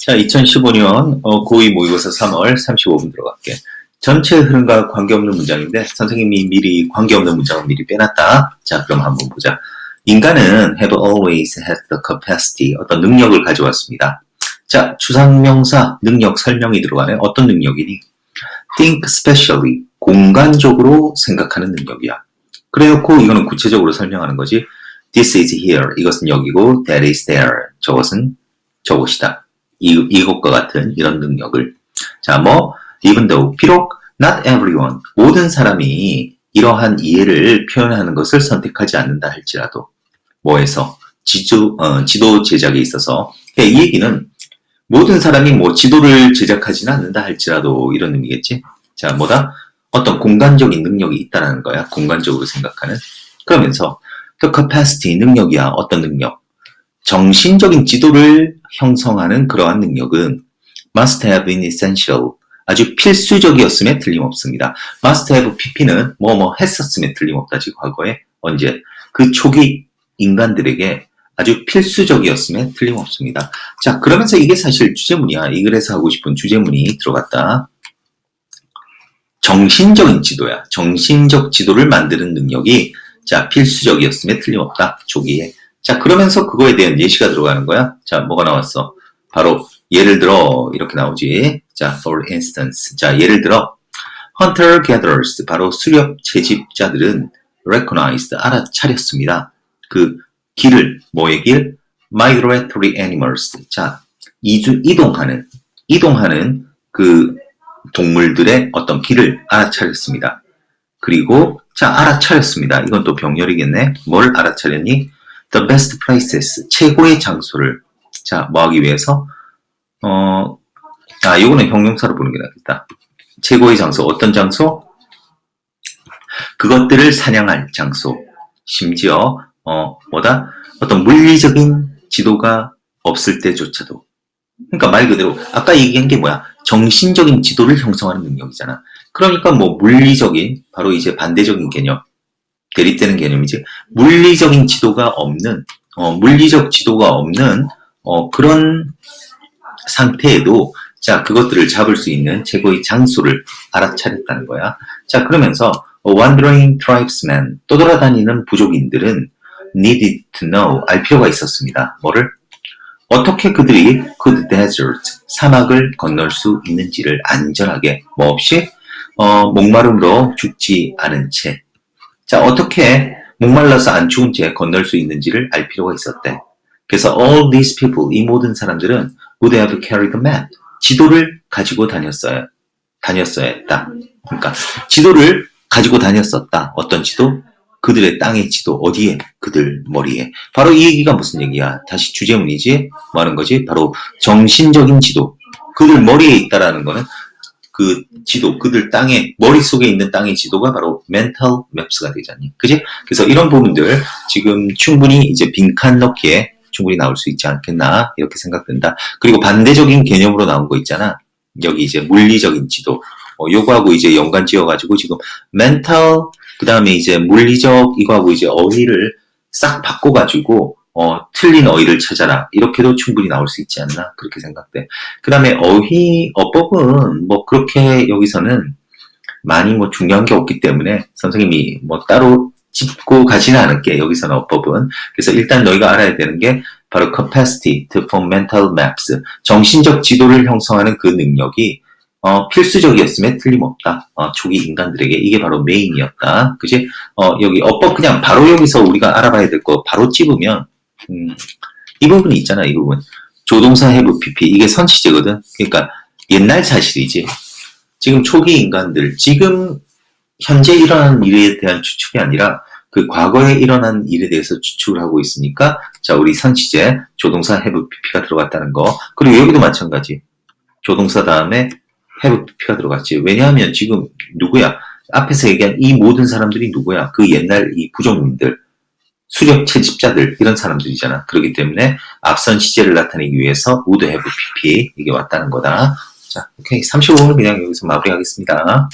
자, 2015년 어, 고2 모의고사 3월 35분 들어갈게. 전체 흐름과 관계없는 문장인데 선생님이 미리 관계없는 문장을 미리 빼놨다. 자, 그럼 한번 보자. 인간은 have always had the capacity 어떤 능력을 가져왔습니다. 자, 추상명사 능력 설명이 들어가네. 어떤 능력이니? think specially 공간적으로 생각하는 능력이야. 그래놓고 이거는 구체적으로 설명하는 거지. This is here. 이것은 여기고 that is there. 저것은 저것이다. 이, 이것과 같은 이런 능력을. 자, 뭐, even though, 비록 not everyone, 모든 사람이 이러한 이해를 표현하는 것을 선택하지 않는다 할지라도, 뭐에서? 지도, 어, 지도 제작에 있어서. 그러니까 이 얘기는 모든 사람이 뭐 지도를 제작하지는 않는다 할지라도 이런 의미겠지? 자, 뭐다? 어떤 공간적인 능력이 있다는 거야. 공간적으로 생각하는. 그러면서, the capacity, 능력이야. 어떤 능력? 정신적인 지도를 형성하는 그러한 능력은 must have been essential, 아주 필수적이었음에 틀림없습니다. must have pp는 뭐뭐 했었음에 틀림없다 지 과거에 언제 그 초기 인간들에게 아주 필수적이었음에 틀림없습니다. 자 그러면서 이게 사실 주제문이야. 이 글에서 하고 싶은 주제문이 들어갔다. 정신적인 지도야. 정신적 지도를 만드는 능력이 자 필수적이었음에 틀림없다. 초기에 자, 그러면서 그거에 대한 예시가 들어가는 거야. 자, 뭐가 나왔어? 바로 예를 들어 이렇게 나오지. 자, for instance. 자, 예를 들어 hunter gatherers 바로 수렵 채집자들은 recognized 알아차렸습니다. 그 길을 뭐의 길? migratory animals. 자, 이주 이동하는 이동하는 그 동물들의 어떤 길을 알아차렸습니다. 그리고 자, 알아차렸습니다. 이건 또 병렬이겠네. 뭘 알아차렸니? The best places, 최고의 장소를, 자, 뭐 하기 위해서, 어, 아, 요거는 형용사로 보는 게 낫겠다. 최고의 장소, 어떤 장소? 그것들을 사냥할 장소. 심지어, 어, 뭐다? 어떤 물리적인 지도가 없을 때조차도. 그러니까 말 그대로, 아까 얘기한 게 뭐야? 정신적인 지도를 형성하는 능력이잖아. 그러니까 뭐 물리적인, 바로 이제 반대적인 개념. 대립되는 개념이지. 물리적인 지도가 없는, 어, 물리적 지도가 없는, 어, 그런 상태에도, 자, 그것들을 잡을 수 있는 최고의 장소를 알아차렸다는 거야. 자, 그러면서, wandering tribesmen, 떠돌아다니는 부족인들은 needed to know, 알 필요가 있었습니다. 뭐를? 어떻게 그들이 could desert, 사막을 건널 수 있는지를 안전하게, 뭐 없이, 어, 목마름으로 죽지 않은 채, 자, 어떻게 목말라서 안 추운 채 건널 수 있는지를 알 필요가 있었대. 그래서 all these people, 이 모든 사람들은 would have carried a map, 지도를 가지고 다녔어야, 다녔어야 했다. 그러니까 지도를 가지고 다녔었다. 어떤 지도? 그들의 땅의 지도 어디에? 그들 머리에. 바로 이 얘기가 무슨 얘기야? 다시 주제문이지? 뭐 하는 거지? 바로 정신적인 지도. 그들 머리에 있다라는 거는 그 지도, 그들 땅에, 머릿속에 있는 땅의 지도가 바로 mental maps가 되잖니. 그지? 그래서 이런 부분들 지금 충분히 이제 빈칸 넣기에 충분히 나올 수 있지 않겠나, 이렇게 생각된다. 그리고 반대적인 개념으로 나온 거 있잖아. 여기 이제 물리적인 지도. 어, 요거하고 이제 연관 지어가지고 지금 mental, 그 다음에 이제 물리적, 이거하고 이제 어휘를 싹 바꿔가지고 어, 틀린 어휘를 찾아라. 이렇게도 충분히 나올 수 있지 않나? 그렇게 생각돼. 그 다음에 어휘, 어법은 뭐 그렇게 여기서는 많이 뭐 중요한 게 없기 때문에 선생님이 뭐 따로 짚고 가지는 않을게. 여기서는 어법은. 그래서 일단 너희가 알아야 되는 게 바로 capacity to form mental maps. 정신적 지도를 형성하는 그 능력이 어, 필수적이었음에 틀림없다. 어, 초기 인간들에게 이게 바로 메인이었다. 그지? 어, 여기 어법 그냥 바로 여기서 우리가 알아봐야 될 거 바로 찝으면 음, 이 부분이 있잖아, 이 부분. 조동사 해부 PP. 이게 선치제거든. 그러니까 옛날 사실이지. 지금 초기 인간들, 지금 현재 일어난 일에 대한 추측이 아니라 그 과거에 일어난 일에 대해서 추측을 하고 있으니까 자 우리 선치제 조동사 have pp가 들어갔다는 거. 그리고 여기도 마찬가지. 조동사 다음에 have pp가 들어갔지. 왜냐하면 지금 누구야? 앞에서 얘기한 이 모든 사람들이 누구야? 그 옛날 이 부족민들 수렵 채집자들 이런 사람들이잖아. 그렇기 때문에 앞선 시제를 나타내기 위해서 would have pp 이게 왔다는 거다. 자, 오케이 35분은 그냥 여기서 마무리하겠습니다.